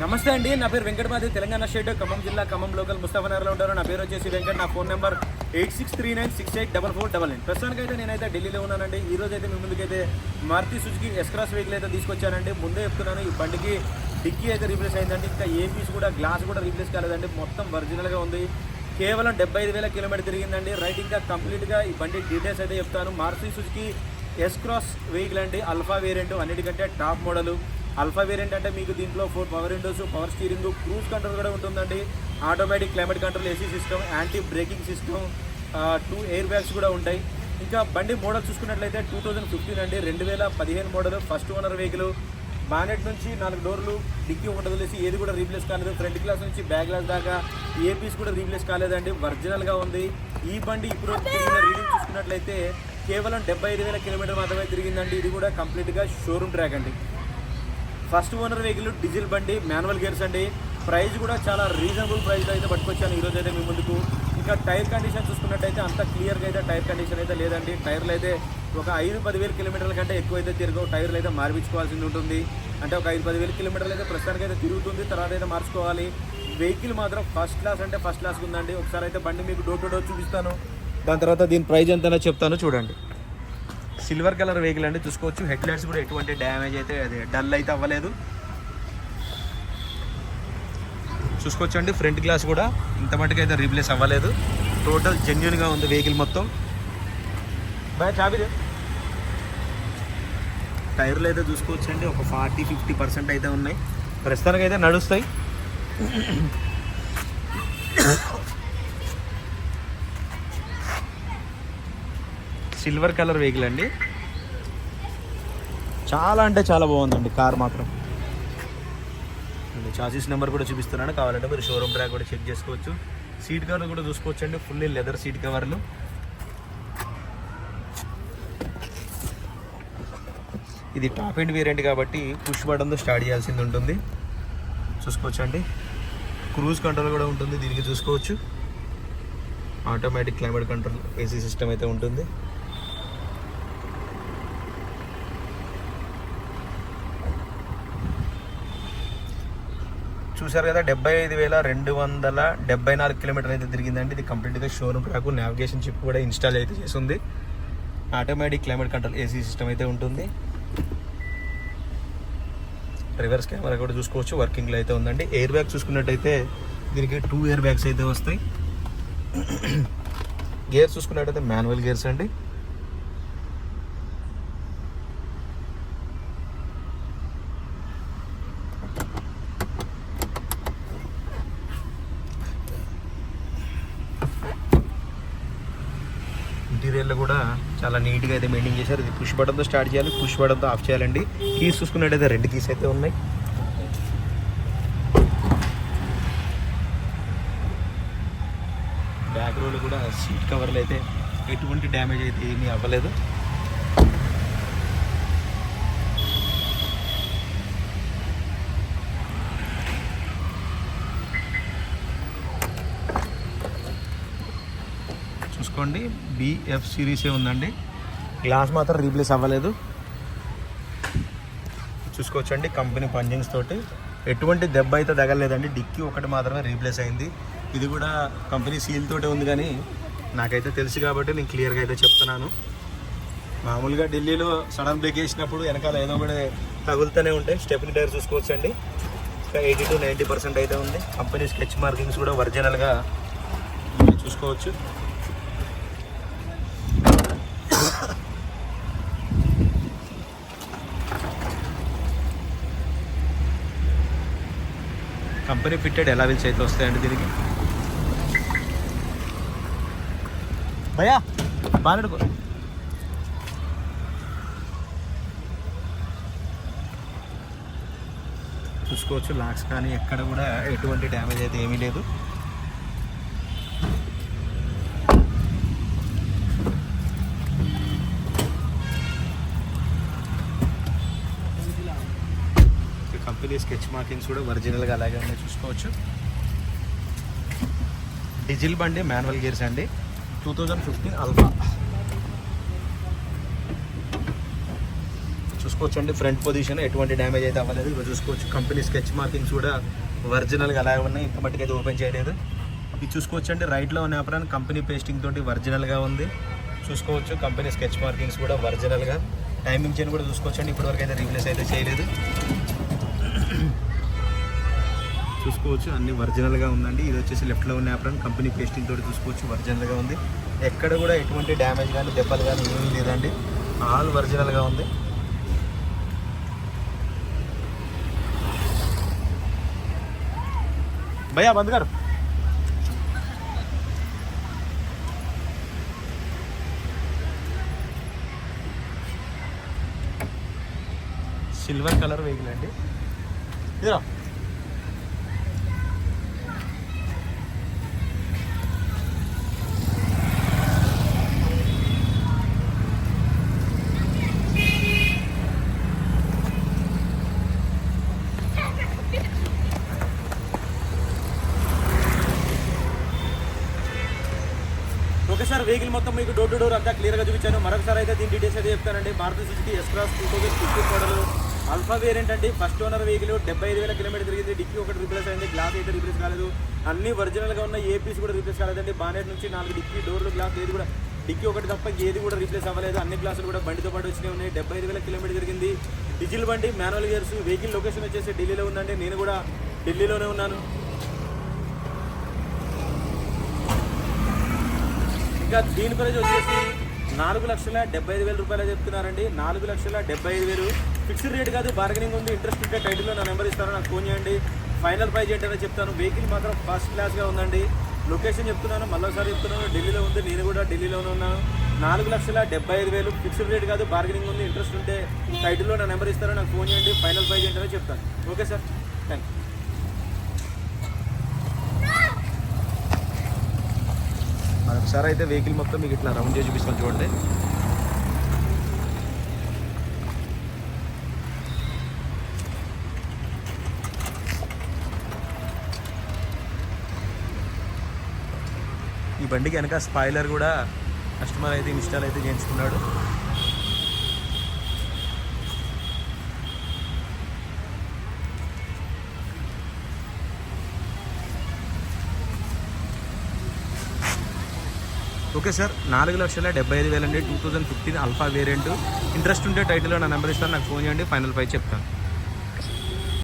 నమస్తే అండి నా పేరు వెంకటమాది తెలంగాణ స్టేట్ ఖమ్మం జిల్లా ఖమ్మం లోకల్ ముస్తాఫనగర్లో ఉంటారు. నా పేరు వచ్చేసి వెంకట్ నా phone number eight six three nine six eight double four double nine ప్రస్తుతానికైతే అయితే నేనైతే ఢిల్లీలో ఉన్నానండి. ఈ రోజు అయితే మీ ముందుకైతే మారుతి సుజుకి ఎస్క్రాస్ వెహికల్ అయితే తీసుకొచ్చానండి. ముందే చెప్తున్నాను ఈ బండికి డిక్కీ అయితే రీప్లేస్ అయిందండి. ఇంకా ఏ పీస్ కూడా గ్లాస్ కూడా రీప్లేస్ కాలేదండి. మొత్తం ఒరిజినల్గా ఉంది. కేవలం డెబ్బై ఐదు వేల కిలోమీటర్ తిరిగిందండి. రైట్ ఇంకా కంప్లీట్గా ఈ బండి డీటెయిల్స్ అయితే చెప్తాను. Maruti Suzuki S cross vehicle అండి. అల్ఫా వేరియంట్ అన్నిటికంటే టాప్ మోడలు అల్ఫా వేరియంట్ అంటే మీకు దీంట్లో four power windows power steering cruise control కూడా ఉంటుందండి. Automatic climate control AC system anti braking system two air bags కూడా ఉంటాయి. ఇంకా బండి మోడల్ చూసుకున్నట్లయితే టూ థౌజండ్ ఫిఫ్టీన్ అండి. రెండు వేల పదిహేను model first owner vehicle bonnet నుంచి నాలుగు డోర్లు డిక్కీ ఒకటి వదిలేసి ఏది కూడా రీప్లేస్ కాలేదు. ఫ్రంట్ గ్లాస్ నుంచి బ్యాక్ గ్లాస్ దాకా ఏ పీస్ కూడా రీప్లేస్ కాలేదండి. ఒరిజినల్గా ఉంది. ఈ బండి ఇప్పుడు రీడింగ్ చూసుకున్నట్లయితే కేవలం డెబ్బై ఐదు వేల కిలోమీటర్ మాత్రమే తిరిగిందండి. ఇది కూడా కంప్లీట్గా షోరూమ్ ట్రాక్ అండి. ఫస్ట్ ఓనర్ వెహికల్ డీజిల్ బండి మాన్యువల్ గేర్స్ అండి. ప్రైస్ కూడా చాలా రీజనబుల్ ప్రైస్లో అయితే పట్టుకొచ్చాను ఈరోజు అయితే మీ ముందుకు. ఇంకా టైర్ కండిషన్ చూసుకున్నట్టయితే అంత క్లియర్గా అయితే టైర్ కండిషన్ అయితే లేదండి. టైర్లు అయితే ఒక ఐదు పదివేల కిలోమీటర్ల కంటే ఎక్కువ అయితే తిరగవు. టైర్లు అయితే మార్పించుకోవాల్సింది ఉంటుంది. అంటే ఒక ఐదు పదివేల కిలోమీటర్లు అయితే ప్రస్తుతానికి అయితే తిరుగుతుంది. తర్వాత అయితే మార్చుకోవాలి. వెహికల్ మాత్రం ఫస్ట్ క్లాస్ అంటే ఫస్ట్ క్లాస్ ఉందండి. ఒకసారి అయితే బండి మీకు డోర్ టు డోర్ చూపిస్తాను. దాని తర్వాత దీని ప్రైజ్ ఎంతైనా చెప్తాను చూడండి. సిల్వర్ కలర్ వెహికల్ అండి చూసుకోవచ్చు. హెడ్ లైట్స్ కూడా ఎటువంటి డ్యామేజ్ అయితే అది డల్ అయితే అవ్వలేదు. చూసుకోవచ్చు అండి ఫ్రంట్ గ్లాస్ కూడా ఇంత మటుకు అయితే రీప్లేస్ అవ్వలేదు. టోటల్ జెన్యున్గా ఉంది వెహికల్ మొత్తం. బాయ్ చాబీ టైర్లు అయితే చూసుకోవచ్చు అండి ఒక ఫార్టీ ఫిఫ్టీ పర్సెంట్ అయితే ఉన్నాయి. ప్రస్తుతానికి అయితే నడుస్తాయి. సిల్వర్ కలర్ వెహికల్ అండి. చాలా అంటే చాలా బాగుందండి కార్ మాత్రం. చాసీస్ నెంబర్ కూడా చూపిస్తున్నాను. కావాలంటే మీరు షోరూమ్ ట్రాక్ కూడా చెక్ చేసుకోవచ్చు. సీట్ కవర్లు కూడా చూసుకోవచ్చు అండి ఫుల్లీ లెదర్ సీట్ కవర్లు ఇది టాప్ ఎండ్ వేరియంట్ కాబట్టి పుష్ బటన్తో స్టార్ట్ చేయాల్సింది ఉంటుంది. చూసుకోవచ్చు అండి క్రూజ్ కంట్రోల్ కూడా ఉంటుంది దీనికి చూసుకోవచ్చు. Automatic climate control AC system అయితే ఉంటుంది. చూసారు కదా డెబ్బై ఐదు వేల రెండు వందల డెబ్బై నాలుగు కిలోమీటర్ అయితే తిరిగిందండి. ఇది కంప్లీట్గా షోరూమ్ ట్రాక్ నావిగేషన్ చిప్ కూడా ఇన్స్టాల్ అయితే చేసింది. Automatic climate control AC system అయితే ఉంటుంది. రివర్స్ కెమెరా కూడా చూసుకోవచ్చు వర్కింగ్లో అయితే ఉందండి. ఎయిర్ బ్యాగ్ చూసుకున్నట్టయితే దీనికి టూ ఎయిర్ బ్యాగ్స్ అయితే వస్తాయి. గేర్స్ చూసుకున్నట్టయితే మాన్యువల్ గేర్స్ అండి ఇంటీరియర్లో కూడా చాలా నీట్గా అయితే మెయింటైన్ చేశారు. ఇది పుష్ బటన్తో స్టార్ట్ చేయాలి. పుష్ బటన్తో ఆఫ్ చేయాలండి. కీస్ చూసుకున్నట్టయితే రెండు కీస్ అయితే ఉన్నాయి. బ్యాక్ రోడ్ కూడా సీట్ కవర్లు అయితే ఎటువంటి డ్యామేజ్ అయితే ఏమీ అవ్వలేదు. చూసుకోండి బిఎఫ్ సిరీసే ఉందండి. గ్లాస్ మాత్రం రీప్లేస్ అవ్వలేదు. చూసుకోవచ్చండి కంపెనీ పంజింగ్స్ తోటి. ఎటువంటి దెబ్బ అయితే తగలలేదండి. డిక్కీ ఒకటి మాత్రమే రీప్లేస్ అయింది. ఇది కూడా కంపెనీ సీల్ తోటే ఉంది కానీ నాకైతే తెలుసు కాబట్టి నేను క్లియర్గా అయితే చెప్తున్నాను. మామూలుగా ఢిల్లీలో సడన్ బ్రేక్ వేసినప్పుడు వెనకాల ఏదో కూడా తగులుతూనే ఉంటాయి స్టెప్ని టైర్ చూసుకోవచ్చండి. ఇంకా ఎయిటీ టు నైంటీ పర్సెంట్ అయితే ఉంది. కంపెనీ స్కెచ్ మార్కింగ్స్ కూడా ఒరిజినల్గా చూసుకోవచ్చు. కంపెనీ ఫిట్టెడ్ ఎలా వీల్స్ అయితే వస్తాయండి దీనికి? భయా బాగా చూసుకోవచ్చు లాక్స్ కానీ ఎక్కడ కూడా ఎటువంటి డ్యామేజ్ అయితే ఏమీ లేదు. ఈ స్కెచ్ మార్కింగ్స్ కూడా ఒరిజినల్గా అలాగే ఉన్నాయి చూసుకోవచ్చు. డీజిల్ బండి మాన్యువల్ గేర్స్ అండి. టూ థౌజండ్ ఫిఫ్టీన్ అల్ఫా చూసుకోవచ్చు అండి ఫ్రంట్ పొజిషన్ ఎటువంటి డ్యామేజ్ అయితే అవ్వలేదు. ఇవి చూసుకోవచ్చు కంపెనీ స్కెచ్ మార్కింగ్స్ కూడా ఒరిజినల్గా అలాగే ఉన్నాయి. ఇంత మట్టుకు అయితే ఓపెన్ చేయలేదు. ఇది చూసుకోవచ్చు అండి రైట్లో ఉన్న ఆపరాన్ కంపెనీ పేస్టింగ్ తోటి ఒరిజినల్గా ఉంది. చూసుకోవచ్చు కంపెనీ స్కెచ్ మార్కింగ్స్ కూడా ఒరిజినల్గా టైమింగ్ చైన్ కూడా చూసుకోవచ్చు అండి ఇప్పటివరకు అయితే రీప్లేస్ అయితే చేయలేదు. చూసుకోవచ్చు. అన్ని ఒరిజినల్గా ఉందండి. ఇది వచ్చేసి లెఫ్ట్లో ఉన్న యాప్రాన్ కంపెనీ పేస్టింగ్ తోటి చూసుకోవచ్చు. ఒరిజినల్గా ఉంది. ఎక్కడ కూడా ఎటువంటి డ్యామేజ్ కానీ దెబ్బలు కానీ ఏమీ లేదండి. ఆల్ ఒరిజినల్గా ఉంది. భయ్యా బంద్ గారు. సిల్వర్ కలర్ వెహికల్ అండి. ఇదిరా. ఓకే సార్ వెహికల్ మొత్తం మీకు డోర్ టు డోర్ అంతా క్లియర్గా చూపించాను. మరొకసారి అయితే దీని డీటెయిల్స్ అయితే చెప్తానండి. భారత Suzuki S cross two thousand fifteen model alpha variant అండి. ఫస్ట్ ఓనర్ వెహికల్ డెబ్బై ఐదు వేల కిలోమీటర్ తిరిగింది. డిక్కీ ఒకటి రిప్లేస్ అయింది. గ్లాస్ అయితే రిప్లేస్ కాలేదు. అన్ని ఒరిజినల్గా ఉన్న ఏ పీస్ కూడా రిప్లేస్ కాలేదండి. బానెట్ నుంచి నాలుగు డిక్కీ డోర్లు గ్లాస్ ఏది కూడా డిక్కీ ఒకటి తప్ప ఏది కూడా రీప్లేస్ అవ్వలేదు. అన్ని గ్లాసులు కూడా బండితో పాటు వచ్చినాయి ఉన్నాయి. డెబ్బై ఐదు వేల కిలోమీటర్ తిరిగింది. డీజిల్ బండి మాన్యువల్ గేర్స్ వెహికల్ లొకేషన్ వచ్చేసి ఢిల్లీలో ఉందండి. నేను కూడా ఢిల్లీలోనే ఉన్నాను. ఇంకా దీని ప్రైస్ వచ్చేసి నాలుగు లక్షల డెబ్బై ఐదు వేల రూపాయలు చెప్తున్నారండి. నాలుగు లక్షల డెబ్బై ఐదు వేలు. ఫిక్స్డ్ రేట్ కాదు బార్గెనింగ్ ఉంది. ఇంట్రెస్ట్ ఉంటే టైటిల్లో నా నెంబర్ ఇస్తాను నాకు ఫోన్ చేయండి. ఫైనల్ ప్రైజ్ ఏంటనే చెప్తాను. వెహికల్ మాత్రం ఫస్ట్ క్లాస్గా ఉందండి. లొకేషన్ చెప్తున్నాను మళ్ళీసారి చెప్తున్నాను. ఢిల్లీలో ఉంది నేను కూడా ఢిల్లీలోనే ఉన్నాను. నాలుగు లక్షల డెబ్బై ఐదు వేలు. ఫిక్స్డ్ రేట్ కాదు బార్గెనింగ్ ఉంది. ఇంట్రెస్ట్ ఉంటే టైటిల్లో నా నెంబర్ ఇస్తాను నాకు ఫోన్ చేయండి. ఫైనల్ ప్రైజ్ ఏంటనే చెప్తాను. ఓకే సార్ థ్యాంక్ యూ ఒకసారి అయితే వెహికల్ మొత్తం మీకు ఇట్లా రౌండ్ చేసి చూపిస్తాను చూడండి. ఈ బండికి వెనక స్పాయిలర్ కూడా కస్టమర్ అయితే ఇన్స్టాల్ అయితే చేయించుకున్నాడు. ఓకే సార్ నాలుగు లక్షల డెబ్బై ఐదు వేలండి two thousand fifteen alpha variant. Interest ఉంటే టైటిల్లో నా నెంబర్ ఇస్తాను నాకు ఫోన్ చేయండి ఫైనల్ ప్రైస్ చెప్తాను.